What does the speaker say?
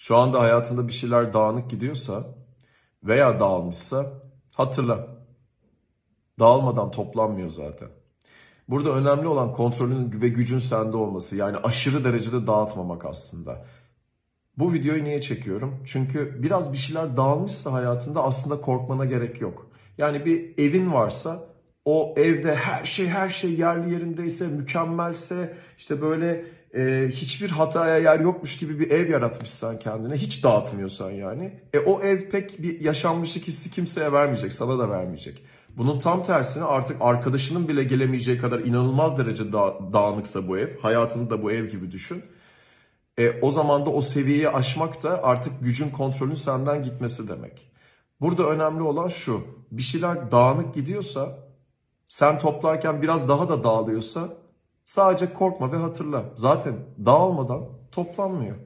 Şu anda hayatında bir şeyler dağınık gidiyorsa veya dağılmışsa hatırla. Dağılmadan toplanmıyor zaten. Burada önemli olan kontrolün ve gücün sende olması. Yani aşırı derecede dağıtmamak aslında. Bu videoyu niye çekiyorum? Çünkü biraz bir şeyler dağılmışsa hayatında aslında korkmana gerek yok. Yani bir evin varsa o evde her şey her şey yerli yerindeyse, mükemmelse, işte böyle e, hiçbir hataya yer yokmuş gibi bir ev yaratmışsan kendine, hiç dağıtmıyorsan yani. E o ev pek bir yaşanmışlık hissi kimseye vermeyecek, sana da vermeyecek. Bunun tam tersine artık arkadaşının bile gelemeyeceği kadar inanılmaz derece da- dağınıksa bu ev, hayatını da bu ev gibi düşün. E, o zaman da o seviyeyi aşmak da artık gücün kontrolün senden gitmesi demek. Burada önemli olan şu, bir şeyler dağınık gidiyorsa, sen toplarken biraz daha da dağılıyorsa sadece korkma ve hatırla. Zaten dağılmadan toplanmıyor.